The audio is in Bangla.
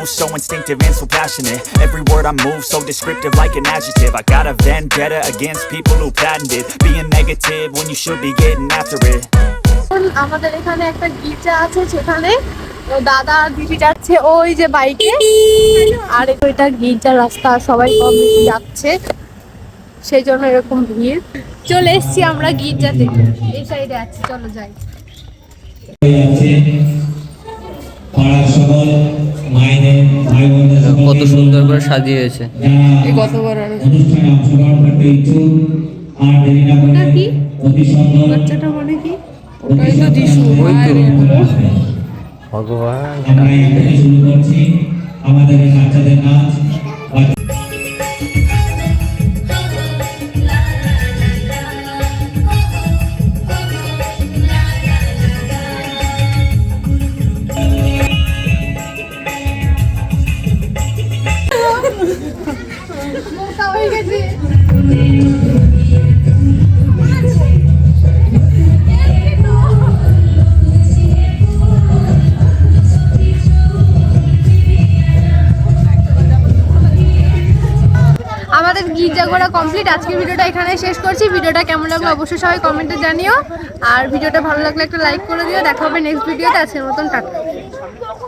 do so instinctive and so passionate Every word I move so descriptive like an adjective I got a vendetta against people who patented Being negative when you should be getting after it এখন আমাদের এখানে একটা গির্জা আছে সেখানে দাদা দিদি যাচ্ছে ওই যে বাইকে আর এটা গির্জার রাস্তা সবাই কম বেশি যাচ্ছে সেই জন্য এরকম ভিড় চলে এসছি আমরা গির্জাতে এই সাইডে আছি চলো যাই কত সুন্দর করে সাজিয়েছে। এই গতবার আর ওটা কি? বাচ্চাটা মানে কি? ওটাই তো যিশু ভগবান আমাদের এই বাচ্চাদের নাচ আমাদের গির্জা ঘোরা কমপ্লিট আজকের ভিডিওটা এখানে শেষ করছি। ভিডিওটা কেমন লাগল অবশ্যই সবাই কমেন্টে জানিও। আর ভিডিওটা ভালো লাগলে একটা লাইক করে দিও। দেখা হবে নেক্সট ভিডিওতে আজকের মতন টাটা।